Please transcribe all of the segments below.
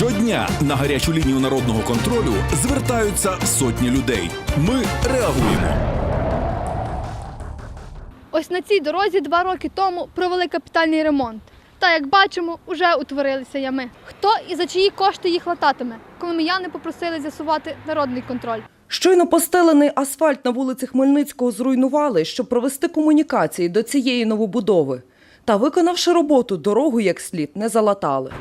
Щодня на гарячу лінію народного контролю звертаються сотні людей. Ми реагуємо. Ось на цій дорозі два роки тому провели капітальний ремонт. Та як бачимо, уже утворилися ями. Хто і за чиї кошти їх лататиме? Коломияни попросили з'ясувати народний контроль. Щойно постелений асфальт на вулиці Хмельницького зруйнували, щоб провести комунікації до цієї новобудови. Та виконавши роботу, дорогу як слід не залатали.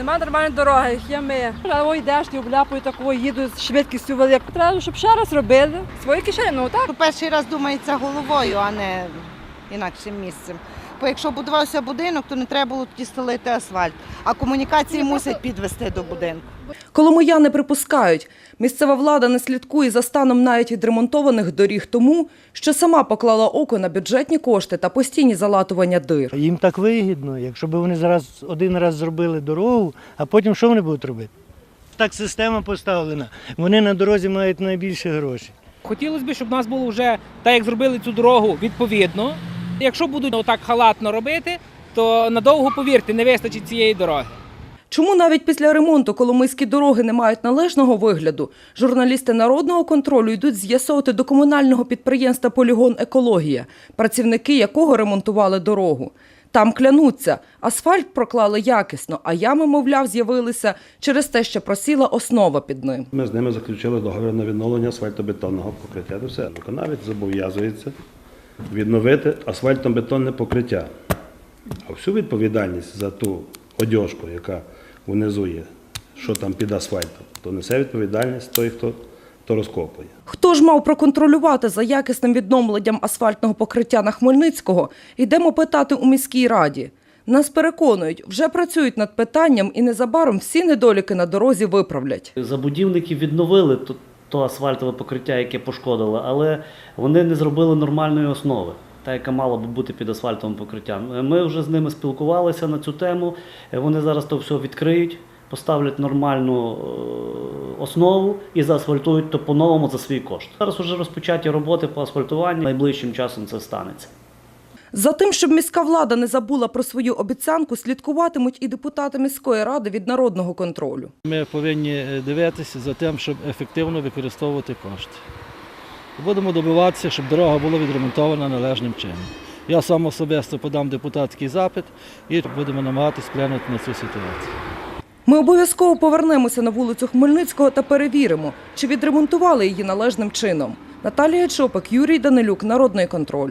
Нема нормальної дороги, ями. Право йдеш, ти обляпую такого, їду з швидкістю великою. Треба, щоб ще раз робили. Свої кишені, ну так. Перший раз думається головою, а не інакшим місцем. Бо якщо будувався будинок, то не треба було тоді стелити асфальт, а комунікації мусять підвести до будинку. Коломияни припускають, місцева влада не слідкує за станом навіть відремонтованих доріг тому, що сама поклала око на бюджетні кошти та постійні залатування дир. Їм так вигідно, якщо б вони зараз один раз зробили дорогу, а потім що вони будуть робити? Так система поставлена. Вони на дорозі мають найбільше грошей. Хотілося б, щоб в нас було вже так, як зробили цю дорогу відповідно. Якщо будуть отак халатно робити, то надовго, повірте, не вистачить цієї дороги. Чому навіть після ремонту коломийські дороги не мають належного вигляду? Журналісти народного контролю йдуть з'ясовувати до комунального підприємства Полігон Екологія, працівники якого ремонтували дорогу. Там клянуться, асфальт проклали якісно, а ями, мовляв, з'явилися через те, що просіла основа під ним. Ми з ними заключили договір на відновлення асфальтобетонного покриття. Це все. Виконавець зобов'язується відновити асфальтобетонне покриття. А всю відповідальність за ту одяжку, яка внизу є, що там під асфальтом, то несе відповідальність той, хто то розкопує. Хто ж мав проконтролювати за якісним відновленням асфальтного покриття на Хмельницького? Йдемо питати у міській раді. Нас переконують, вже працюють над питанням і незабаром всі недоліки на дорозі виправлять. Забудівники відновили то, то асфальтове покриття, яке пошкодило, але вони не зробили нормальної основи, та яка мала би бути під асфальтовим покриттям. Ми вже з ними спілкувалися на цю тему. Вони зараз то все відкриють, поставлять нормальну е, основу і заасфальтують то по-новому за свій кошт. Зараз вже розпочаті роботи по асфальтуванню. Найближчим часом це станеться. За тим, щоб міська влада не забула про свою обіцянку, слідкуватимуть і депутати міської ради від народного контролю. Ми повинні е, дивитися за тим, щоб ефективно використовувати кошти. Будемо добиватися, щоб дорога була відремонтована належним чином. Я сам особисто подам депутатський запит і будемо намагатися вплинути на цю ситуацію. Ми обов'язково повернемося на вулицю Хмельницького та перевіримо, чи відремонтували її належним чином. Наталія Чопик, Юрій Данилюк, Народний контроль.